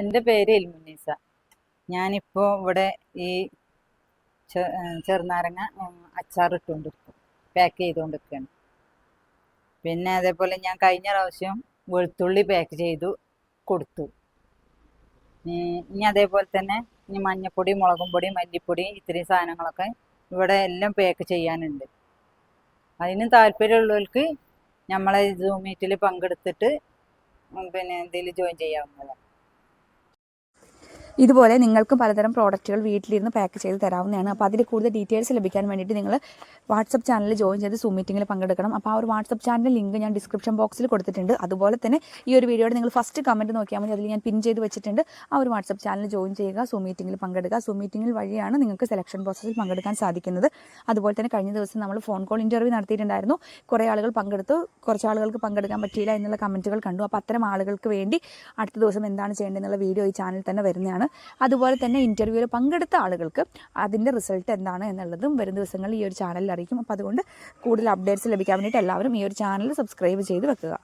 എന്റെ പേര് എൽമുന്നീസ ഞാനിപ്പോൾ ഇവിടെ ഈ ചെറുനാരങ്ങ അച്ചാർ ഇട്ടുകൊണ്ടിരിക്കും പാക്ക് ചെയ്തുകൊണ്ടിരിക്കുകയാണ് പിന്നെ അതേപോലെ ഞാൻ കഴിഞ്ഞ പ്രാവശ്യം വെളുത്തുള്ളി പാക്ക് ചെയ്തു കൊടുത്തു. ഇനി അതേപോലെ തന്നെ ഇനി മഞ്ഞപ്പൊടി മുളകും പൊടി മല്ലിപ്പൊടി ഇത്രയും സാധനങ്ങളൊക്കെ ഇവിടെ എല്ലാം പാക്ക് ചെയ്യാനുണ്ട്. അതിന് താല്പര്യമുള്ളവർക്ക് നമ്മളെ ജൂം മീറ്റിൽ പങ്കെടുത്തിട്ട് പിന്നെ ഇതിൽ ജോയിൻ ചെയ്യാവുന്നതാണ്. ഇതുപോലെ നിങ്ങൾക്ക് പലതരം പ്രോഡക്റ്റുകൾ വീട്ടിലിരുന്ന് പാക്ക് ചെയ്ത് തരാവുന്നതാണ്. അപ്പോൾ അതിൽ കൂടുതൽ ഡീറ്റെയിൽസ് ലഭിക്കാൻ വേണ്ടിയിട്ട് നിങ്ങൾ വാട്സപ്പ് ചാനലിൽ ജോയിൻ ചെയ്ത് സൂം മീറ്റിംഗിൽ പങ്കെടുക്കണം. അപ്പോൾ ആ ഒരു വാട്സപ്പ് ചാനലിന്റെ ലിങ്ക് ഞാൻ ഡിസ്ക്രിപ്ഷൻ ബോക്സിൽ കൊടുത്തിട്ടുണ്ട്. അതുപോലെ തന്നെ ഈ ഒരു വീഡിയോയുടെ നിങ്ങൾ ഫസ്റ്റ് കമന്റ് നോക്കിയാൽ മതി. അതിൽ ഞാൻ പിൻ ചെയ്ത് വെച്ചിട്ടുണ്ട്. ആ ഒരു വാട്സപ്പ് ചാനൽ ജോയിൻ ചെയ്യുക സൂം മീറ്റിംഗിൽ പങ്കെടുക്കുക. സൂം മീറ്റിംഗിൽ വഴിയാണ് നിങ്ങൾക്ക് സെലക്ഷൻ പ്രോസസ്സിൽ പങ്കെടുക്കാൻ സാധിക്കുന്നത്. അതുപോലെ തന്നെ കഴിഞ്ഞ ദിവസം നമ്മൾ ഫോൺ കോൾ ഇന്റർവ്യൂ നടത്തിയിട്ടുണ്ടായിരുന്നു. കുറേ ആളുകൾ പങ്കെടുത്തു. കുറച്ച് ആളുകൾക്ക് പങ്കെടുക്കാൻ പറ്റിയില്ല എന്നുള്ള കമന്റുകൾ കണ്ടു. അപ്പോൾ അത്തരം ആളുകൾക്ക് വേണ്ടി അടുത്ത ദിവസം എന്താണ് ചെയ്യേണ്ടതെന്നുള്ള വീഡിയോ ഈ ചാനൽ തന്നെ വരുന്നതാണ്. അതുപോലെ തന്നെ ഇന്റർവ്യൂവിൽ പങ്കെടുത്ത ആളുകൾക്ക് അതിന്റെ റിസൾട്ട് എന്താണ് എന്നുള്ളതും വരും ദിവസങ്ങളിൽ ഈ ഒരു ചാനലിൽ അറിയിക്കും. അപ്പോൾ അതുകൊണ്ട് കൂടുതൽ അപ്ഡേറ്റ്സ് ലഭിക്കാൻ വേണ്ടിയിട്ട് എല്ലാവരും ഈ ഒരു ചാനൽ സബ്സ്ക്രൈബ് ചെയ്ത് വെക്കുക.